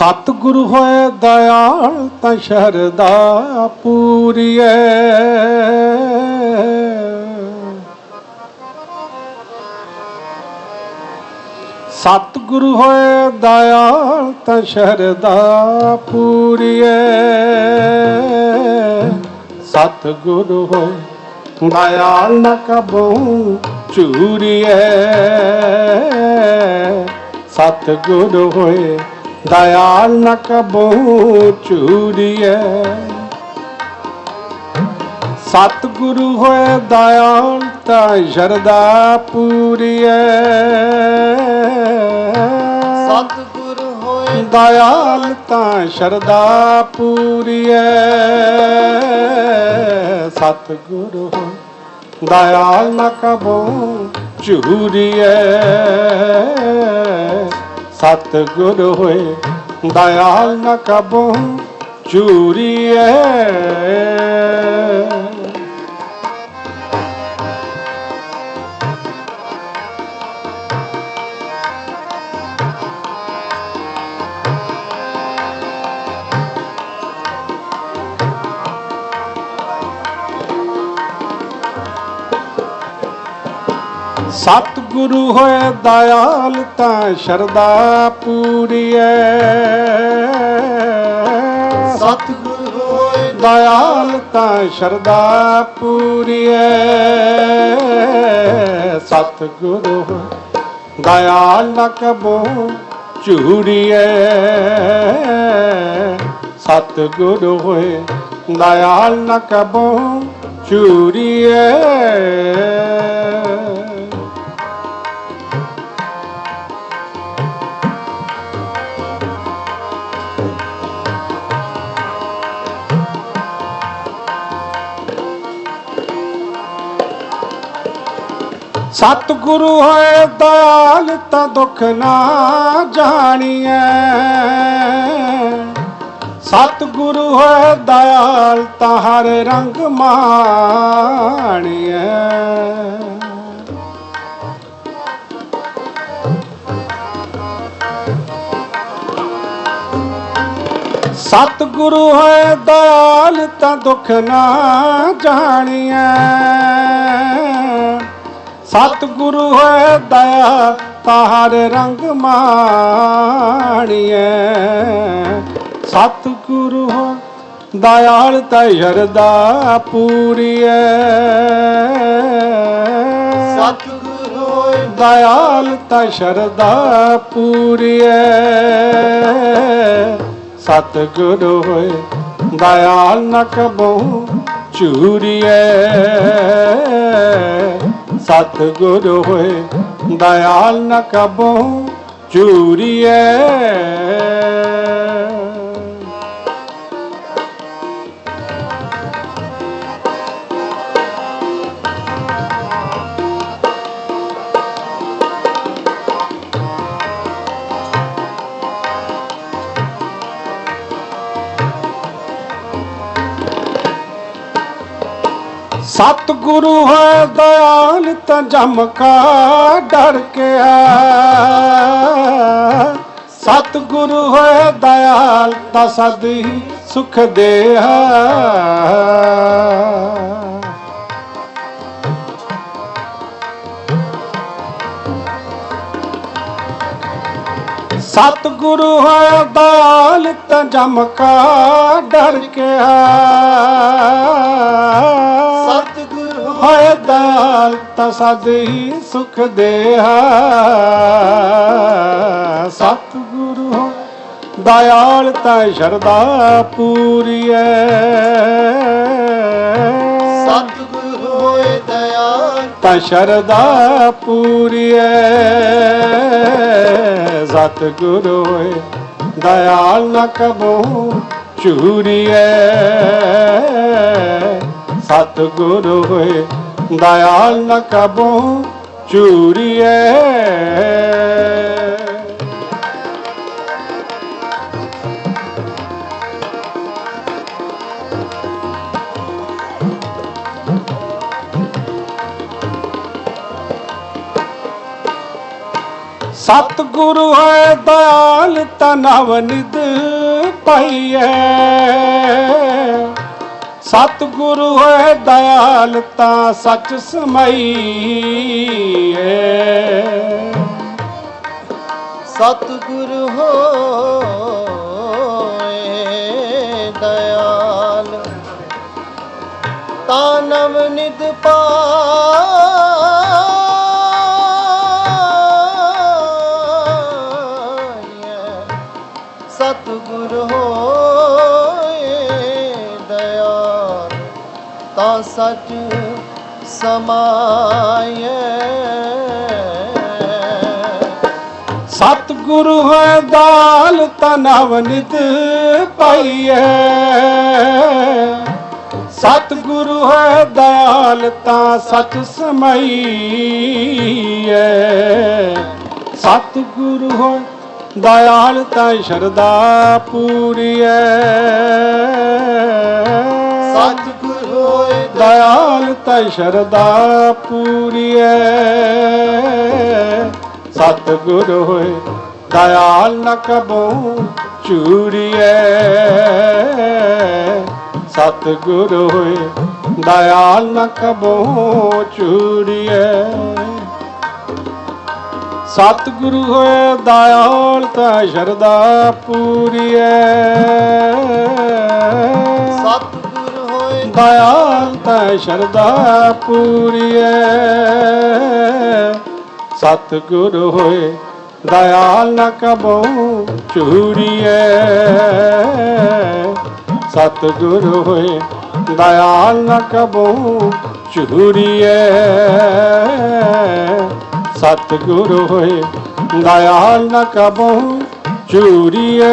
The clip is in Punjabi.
ਸਤਿਗੁਰੂ ਹੋਏ ਦਇਆਲ ਤਾਂ ਸ਼ਰਦਾ ਪੂਰੀਐ। ਸਤਿਗੁਰੂ ਹੋਏ ਦਇਆਲ ਤਾਂ ਸ਼ਰਦਾ ਪੂਰੀਐ। ਸਤਿਗੁਰੂ ਹੋਏ ਦਇਆਲ ਨ ਕਬੂ ਚੂਰੀਐ। ਸਤਿਗੁਰੂ ਹੋਏ ਦਇਆਲ ਨ ਕਬੂ ਚੂਰੀਐ ਸਤਿਗੁਰੂ ਹੋਏ ਦਇਆਲ ਤਾਂ ਸ਼ਰਦਾ ਪੂਰੀਐ ਸਤਿਗੁਰ ਹੋਏ ਦਇਆਲ ਤਾਂ ਸ਼ਰਦਾ ਪੂਰੀਐ ਸਤਿਗੁਰੂ ਹੋਏ ਦਇਆਲ ਨ ਕਬੂ ਝੂਰੀਐ ਸਤਿਗੁਰੂ ਹੋਏ ਦਇਆਲ ਨ ਕਬੂ ਝੂਰੀਐ ਸਤਿਗੁਰੂ ਹੋਏ ਦਇਆਲ ਤਾਂ ਸ਼ਰਦਾ ਪੂਰੀਐ ਸਤਿਗੁਰ ਹੋਏ ਦਇਆਲ ਤਾਂ ਸ਼ਰਦਾ ਪੂਰੀਐ ਸਤਿਗੁਰੂ ਹੋਏ ਦਇਆਲ ਨ ਕਬੋ ਝੂਰੀਐ ਸਤਿਗੁਰੂ ਹੋਏ ਦਇਆਲ ਨ ਕਬੋ ਝੂਰੀਐ ਸਤਿਗੁਰੂ ਹੋਏ ਦਇਆਲ ਤਾਂ ਦੁੱਖ ਨਾ ਜਾਣੀਐ। ਸਤਿਗੁਰੂ ਹੋਏ ਦਇਆਲ ਤਾਂ ਹਰ ਰੰਗ ਮਾਣੀਐ। ਸਤਿਗੁਰੂ ਹੋਏ ਦਇਆਲ ਤਾਂ ਦੁੱਖ ਨਾ ਜਾਣੀਐ। ਸਤਿਗੁਰੂ ਹੋਏ ਦਇਆ ਤਾਹਰ ਰੰਗ ਮਾਣੀਐ। ਸਤਿਗੁਰੂ ਹੋ ਦਇਆਲ ਤਾ ਸ਼ਰਦਾ ਪੂਰੀਐ। ਸਤਿਗੁਰ ਹੋਏ ਦਇਆਲ ਤਾ ਸ਼ਰਦਾ ਪੂਰੀਐ। ਸਤਿਗੁਰੂ ਹੋਏ ਦਇਆਲ ਨ ਕਬਹੂ ਚੂਰੀਐ। ਸਤਿਗੁਰੂ ਹੋਏ ਦਇਆਲ ਨ ਕਬਹੂ ਚੂਰੀਐ ਸਤਿਗੁਰੂ ਹੈ ਦਇਆਲ ਤਾਂ ਜਮ ਕਾ ਡਰ ਕੇ ਆ ਸਤਿਗੁਰੂ ਹੈ ਦਇਆਲ ਤਾਂ ਸਦੀ ਸੁਖ ਆ ਸਤਿਗੁਰੂ ਹੈ ਦਇਆਲ ਤਾਂ ਜਮ ਕਾ ਡਰ ਕੇ ਆ ਹੋਏ ਦਇਆਲ ਤਾਂ ਸਦੀ ਸੁਖ ਦੇਹਾ ਸਤਿਗੁਰੂ ਹੋ ਦਇਆਲ ਤਾਂ ਸ਼ਰਦਾ ਪੂਰੀਐ ਸਤਿਗੁਰ ਹੋਏ ਦਇਆਲ ਤਾਂ ਸ਼ਰਦਾ ਪੂਰੀਐ ਸਤਿਗੁਰੂ ਹੋਏ ਦਇਆਲ ਨ ਕਬੋ ਚੂਰੀਐ ਸਤਿਗੁਰੂ ਹੋਏ ਦਇਆਲ ਨ ਚੂਰੀਏ ਚੂਰੀਐ ਸਤਿਗੁਰੂ ਹੈ ਦਇਆਲ ਤਨਵ ਨਿਦ ਪਾਈਐ ਸਤਿਗੁਰੂ ਹੈ ਦਇਆਲ ਤਾਂ ਸੱਚ ਸਮਾਈਐ ਸਤਿਗੁਰੂ ਹੋਏ ਦਇਆਲ ਤਾਂ ਨਵ ਨਿਦ ਪਾਈਐ ਸੱਚ ਸਮਾਈਐ। ਸਤਿਗੁਰੂ ਹੈ ਦਾਲ ਤਨਵ ਨਿਤ ਪਾਈਐ। ਸਤਿਗੁਰੂ ਹੈ ਦਇਆਲ ਤਾਂ ਸਚ ਸਮਈਐ। ਸਤਿਗੁਰੂ ਹੈ ਦਇਆਲ ਤਾਂ ਸ਼ਰਦਾ ਪੂਰੀਐ। ਤੈ ਸ਼ਰਦਾ ਪੂਰੀਐ। ਸਤਿਗੁਰ ਹੋਏ, ਦਇਆਲ ਨ ਕਬੋ ਚੂਰੀਐ ਸਤਿਗੁਰ ਹੋਏ, ਦਇਆਲ ਨ ਕਬੋ ਚੂਰੀਐ ਸਤਿਗੁਰੂ ਹੋਏ, ਦਇਆਲ ਤੈ ਸ਼ਰਦਾ ਪੂਰੀਐ। ਸਤਿਗੁਰ ਹੋਏ ਦਇਆਲ ਤੈ ਸ਼ਰਦਾ ਪੂਰੀਐ। ਸਤਿਗੁਰ ਹੋਏ, ਦਇਆਲ ਨ ਕਬੋ ਚੂਰੀਐ ਸਤਿਗੁਰ ਹੋਏ, ਦਇਆਲ ਨ ਕਬੋ ਚੂਰੀਐ ਸਤਿਗੁਰ ਹੋਏ, ਦਇਆਲ ਨ ਕਬੋ ਚੂਰੀਐ